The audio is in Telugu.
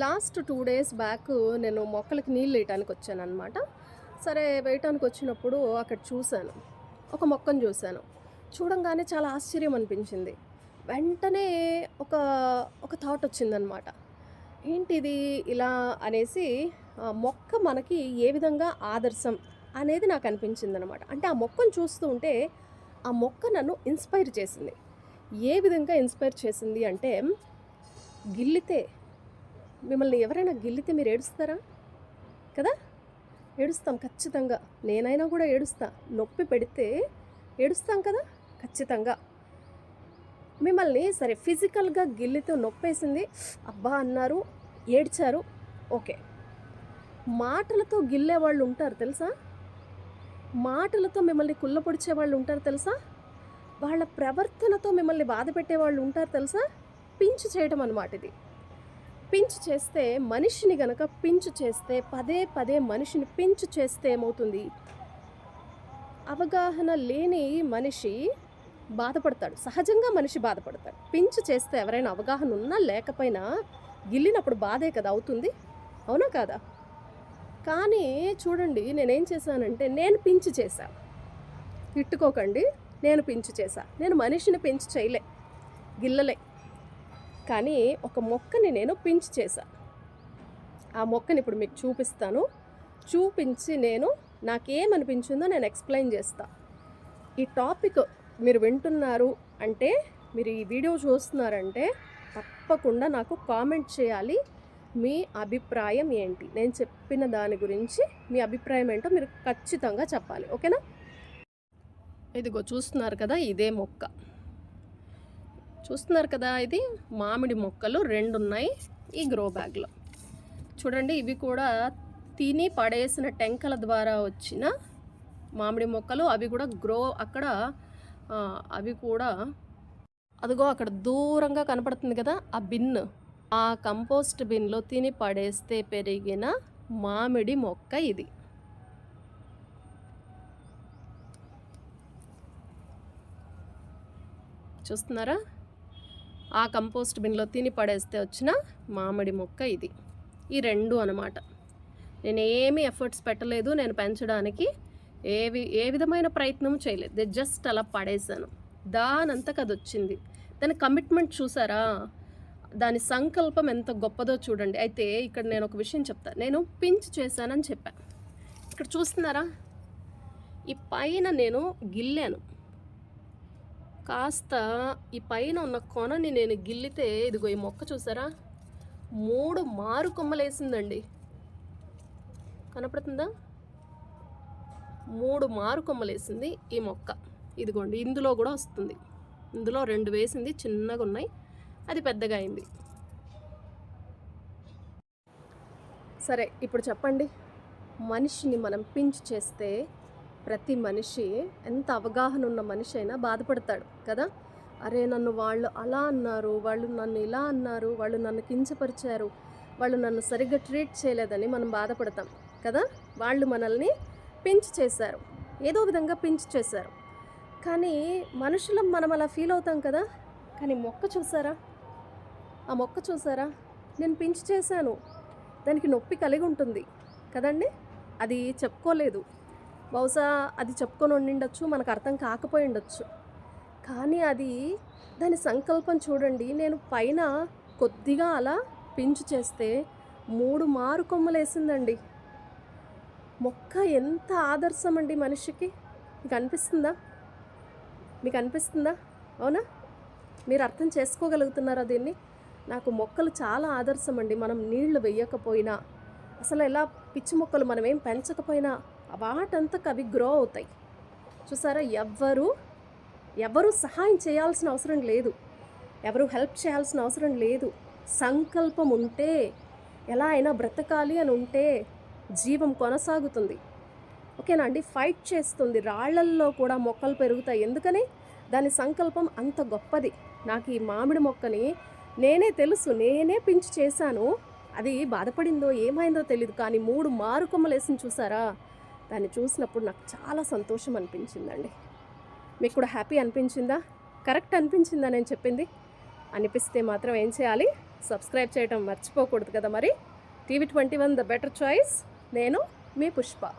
లాస్ట్ టూ డేస్ బ్యాక్ నేను మొక్కలకి నీళ్ళు వేయటానికి వచ్చాను అనమాట సరే వేయటానికి వచ్చినప్పుడు అక్కడ చూశాను. ఒక మొక్కను చూశాను. చూడంగానే చాలా ఆశ్చర్యం అనిపించింది. వెంటనే ఒక ఒక థాట్ వచ్చిందనమాట ఏంటిది ఇలా అనేసి మొక్క మనకి ఏ విధంగా ఆదర్శం అనేది నాకు అనిపించింది అనమాట అంటే ఆ మొక్కను చూస్తూ ఉంటే ఆ మొక్క నన్ను ఇన్స్పైర్ చేసింది. ఏ విధంగా ఇన్స్పైర్ చేసింది అంటే గిల్లితే మిమ్మల్ని ఎవరైనా గిల్లితే మీరు ఏడుస్తారా? కదా? ఏడుస్తాం ఖచ్చితంగా. నేనైనా కూడా ఏడుస్తా. నొప్పి పెడితే ఏడుస్తాం కదా? ఖచ్చితంగా. మిమ్మల్ని సరే ఫిజికల్గా గిల్లితో నొప్పేసింది. అబ్బా అన్నారు ఏడ్చారు. ఓకే. మాటలతో గిల్లే వాళ్ళు ఉంటారు తెలుసా? మాటలతో మిమ్మల్ని కుళ్ళపొడిచే వాళ్ళు ఉంటారు తెలుసా? వాళ్ళ ప్రవర్తనతో మిమ్మల్ని బాధ పెట్టే వాళ్ళు ఉంటారు తెలుసా? పించు చేయటం అన్నమాట ఇది. పించ్ చేస్తే మనిషిని గనక పించ్ చేస్తే పదే పదే మనిషిని పించు చేస్తే ఏమవుతుంది? అవగాహన లేని మనిషి బాధపడతాడు. సహజంగా మనిషి బాధపడతాడు. పించ్ చేస్తే ఎవరైనా అవగాహన ఉన్నా లేకపోయినా గిల్లినప్పుడు బాధే కదా అవుతుంది? అవునా కాదా? కానీ చూడండి నేనేం చేశానంటే నేను పించ్ చేశాను తిట్టుకోకండి నేను పించు చేశా. నేను మనిషిని పెంచి చేయలే. గిల్లలే. కానీ ఒక మొక్కని నేను పించ్ చేశా. ఆ మొక్కని ఇప్పుడు మీకు చూపిస్తాను. చూపించి నేను నాకేమనిపించిందో నేను ఎక్స్ప్లెయిన్ చేస్తా. ఈ టాపిక్ మీరు వింటున్నారు అంటే మీరు ఈ వీడియో చూస్తున్నారంటే తప్పకుండా నాకు కామెంట్ చేయాలి. మీ అభిప్రాయం ఏంటి? నేను చెప్పిన దాని గురించి మీ అభిప్రాయం ఏంటో మీరు ఖచ్చితంగా చెప్పాలి. ఓకేనా? ఇదిగో చూస్తున్నారు కదా ఇదే మొక్క. చూస్తున్నారు కదా ఇది మామిడి మొక్కలు రెండు ఉన్నాయి ఈ గ్రో బ్యాగ్లో చూడండి ఇవి కూడా తిని పడేసిన టెంకల ద్వారా వచ్చిన మామిడి మొక్కలు. అవి కూడా గ్రో అక్కడ అవి కూడా అదిగో అక్కడ దూరంగా కనపడుతుంది కదా ఆ బిన్. ఆ కంపోస్ట్ బిన్లో తిని పడేస్తే పెరిగిన మామిడి మొక్క ఇది. చూస్తున్నారా? ఆ కంపోస్ట్ బిన్లో తిని పడేస్తే వచ్చిన మామిడి మొక్క ఇది. ఈ రెండు అనమాట. నేను ఏమీ ఎఫర్ట్స్ పెట్టలేదు నేను పెంచడానికి ఏవి ఏ విధమైన ప్రయత్నం చేయలేదు. జస్ట్ అలా పడేశాను. దానంతకు అది వచ్చింది. దాని కమిట్మెంట్ చూసారా? దాని సంకల్పం ఎంత గొప్పదో చూడండి. అయితే ఇక్కడ నేను ఒక విషయం చెప్తాను నేను పించ్ చేశానని చెప్పాను ఇక్కడ చూస్తున్నారా? ఈ పైన నేను గిల్లాను. కాస్త ఈ పైన ఉన్న కొనని నేను గిల్లితే ఇదిగో ఈ మొక్క చూసారా? మూడు మారు కొమ్మలేసిందండి. కనపడుతుందా? మూడు మారు కొమ్మలేసింది ఈ మొక్క. ఇదిగోండి ఇందులో కూడా వస్తుంది. ఇందులో రెండు వేసింది చిన్నగా ఉన్నాయి. అది పెద్దగా అయింది. సరే ఇప్పుడు చెప్పండి. మనిషిని మనం పించ్ చేస్తే ప్రతి మనిషి ఎంత అవగాహన ఉన్న మనిషి అయినా బాధపడతాడు కదా? అరే నన్ను వాళ్ళు అలా అన్నారు వాళ్ళు నన్ను ఇలా అన్నారు వాళ్ళు నన్ను కించపరిచారు వాళ్ళు నన్ను సరిగ్గా ట్రీట్ చేయలేదని మనం బాధపడతాం కదా? వాళ్ళు మనల్ని పించ్ చేశారు ఏదో విధంగా పించ్ చేశారు. కానీ మనుషులం మనం అలా ఫీల్ అవుతాం కదా? కానీ మొక్క చూసారా? ఆ మొక్క చూసారా? నేను పించ్ చేశాను దానికి నొప్పి కలిగి ఉంటుంది కదండి? అది చెప్పుకోలేదు. బహుశా అది చెప్పుకొని ఉండిండొచ్చు మనకు అర్థం కాకపోయి ఉండొచ్చు. కానీ అది దాని సంకల్పం చూడండి నేను పైన కొద్దిగా అలా పించు చేస్తే మూడు మారు కొమ్మలేసిందండి. మొక్క ఎంత ఆదర్శం అండి మనిషికి. మీకు అనిపిస్తుందా మీకు అనిపిస్తుందా అవునా? మీరు అర్థం చేసుకోగలుగుతున్నారా దీన్ని? నాకు మొక్కలు చాలా ఆదర్శం అండి మనం నీళ్ళు వేయకపోయినా అసలు ఎలా పిచ్చి మొక్కలు మనం ఏం పెంచకపోయినా వాటంతకు అవి గ్రో అవుతాయి. చూసారా? ఎవ్వరు ఎవరు సహాయం చేయాల్సిన అవసరం లేదు. ఎవరు హెల్ప్ చేయాల్సిన అవసరం లేదు. సంకల్పం ఉంటే ఎలా అయినా బ్రతకాలి అని ఉంటే జీవం కొనసాగుతుంది. ఓకేనా అండి? ఫైట్ చేస్తుంది. రాళ్ళల్లో కూడా మొక్కలు పెరుగుతాయి. ఎందుకని? దాని సంకల్పం అంత గొప్పది. నాకు ఈ మామిడి మొక్కని నేనే తెలుసు నేనే పించి చేశాను. అది బాధపడిందో ఏమైందో తెలియదు కానీ మూడు మారు వేసింది చూసారా? దాన్ని చూసినప్పుడు నాకు చాలా సంతోషం అనిపించిందండి. మీకు కూడా హ్యాపీ అనిపించిందా? కరెక్ట్ అనిపించిందా నేను చెప్పింది? అనిపిస్తే మాత్రం ఏం చేయాలి? సబ్స్క్రైబ్ చేయడం మర్చిపోకూడదు కదా మరి? TV twenty one the better choice. నేను మీ పుష్ప.